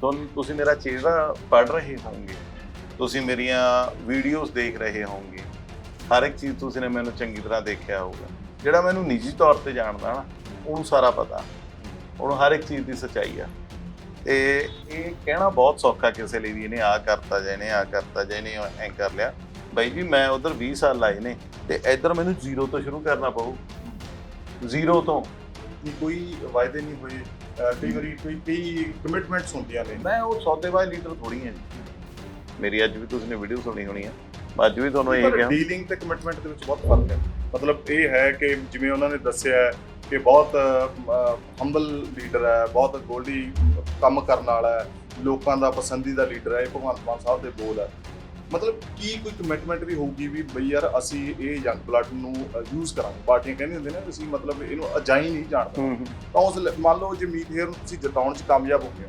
ਤੁਹਾਨੂੰ ਤੁਸੀਂ ਮੇਰਾ ਚਿਹਰਾ ਪੜ੍ਹ ਰਹੇ ਹੋਵੋਗੇ। ਤੁਸੀਂ ਮੇਰੀਆਂ ਵੀਡੀਓਜ਼ ਦੇਖ ਰਹੇ ਹੋਵੋਗੇ। ਹਰ ਇੱਕ ਚੀਜ਼ ਤੁਸੀਂ ਨੇ ਮੈਨੂੰ ਚੰਗੀ ਤਰ੍ਹਾਂ ਦੇਖਿਆ ਹੋਊਗਾ। ਜਿਹੜਾ ਮੈਨੂੰ ਨਿੱਜੀ ਤੌਰ ਤੇ ਜਾਣਦਾ ਨਾ, ਉਹਨੂੰ ਸਾਰਾ ਪਤਾ। ਉਹਨੂੰ ਹਰ ਇੱਕ ਚੀਜ਼ ਦੀ ਸੱਚਾਈ ਆ। ਤੇ ਇਹ ਕਹਿਣਾ ਬਹੁਤ ਸੌਖਾ ਕਿਸੇ ਲਈ ਵੀ ਇਹਨੇ ਆ ਕਰਤਾ ਜਾਂ ਇਹਨੇ ਆ ਕਰਤਾ ਜਾਂ ਇਹਨੇ ਐ ਕਰ ਲਿਆ। ਬਾਈ ਜੀ, ਮੈਂ ਉਧਰ 20 ਸਾਲ ਲਾਏ ਨੇ ਤੇ ਇੱਧਰ ਮੈਨੂੰ ਜ਼ੀਰੋ ਤੋਂ ਸ਼ੁਰੂ ਕਰਨਾ ਪਊ। ਜ਼ੀਰੋ ਤੋਂ। ਨਹੀਂ ਕੋਈ ਵਾਅਦੇ ਨਹੀਂ ਹੋਏ ਕਈ ਵਾਰੀ ਕੋਈ ਕਈ ਕਮਿਟਮੈਂਟਸ ਹੁੰਦੀਆਂ ਨੇ। ਮੈਂ ਉਹ ਸੌਦੇਬਾਜ਼ ਲੀਡਰ ਥੋੜੀ ਹਾਂ ਜੀ। ਮੇਰੀ ਅੱਜ ਵੀ ਤੁਸੀਂ ਨੇ ਵੀਡੀਓ ਸੁਣੀ ਹੋਣੀ ਆ। ਅੱਜ ਵੀ ਤੁਹਾਨੂੰ ਇਹ ਕਿਹਾ। ਡੀਲਿੰਗ ਤੇ ਕਮਿਟਮੈਂਟ ਦੇ ਵਿੱਚ ਬਹੁਤ ਫ਼ਰਕ ਹੈ। ਮਤਲਬ ਇਹ ਹੈ ਕਿ ਜਿਵੇਂ ਉਹਨਾਂ ਨੇ ਦੱਸਿਆ ਕਿ ਬਹੁਤ ਹੰਬਲ ਲੀਡਰ ਹੈ ਬਹੁਤ ਗੋਲਡੀ ਕੰਮ ਕਰਨ ਵਾਲਾ ਹੈ। ਲੋਕਾਂ ਦਾ ਪਸੰਦੀਦਾ ਲੀਡਰ ਹੈ ਇਹ ਭਗਵੰਤ ਮਾਨ ਸਾਹਿਬ ਦੇ ਬੋਲ ਹੈ। ਮਤਲਬ ਕੀ ਕੋਈ ਕਮਿਟਮੈਂਟ ਵੀ ਹੋਊਗੀ ਵੀ ਬਈ ਯਾਰ ਅਸੀਂ ਇਹ ਯੰਗ ਬਲੱਡ ਨੂੰ ਯੂਜ਼ ਕਰਾਂਗੇ? ਪਾਰਟੀਆਂ ਕਹਿੰਦੇ ਹੁੰਦੇ ਨੇ ਤੁਸੀਂ ਮਤਲਬ ਇਹਨੂੰ ਅਜਾਈ ਨਹੀਂ ਜਾਣਦਾ। ਤਾਂ ਉਸ ਮੰਨ ਲਓ ਜੇ ਮੀਤ ਹੇਅਰ ਨੂੰ ਤੁਸੀਂ ਜਿਤਾਉਣ 'ਚ ਕਾਮਯਾਬ ਹੋ ਗਏ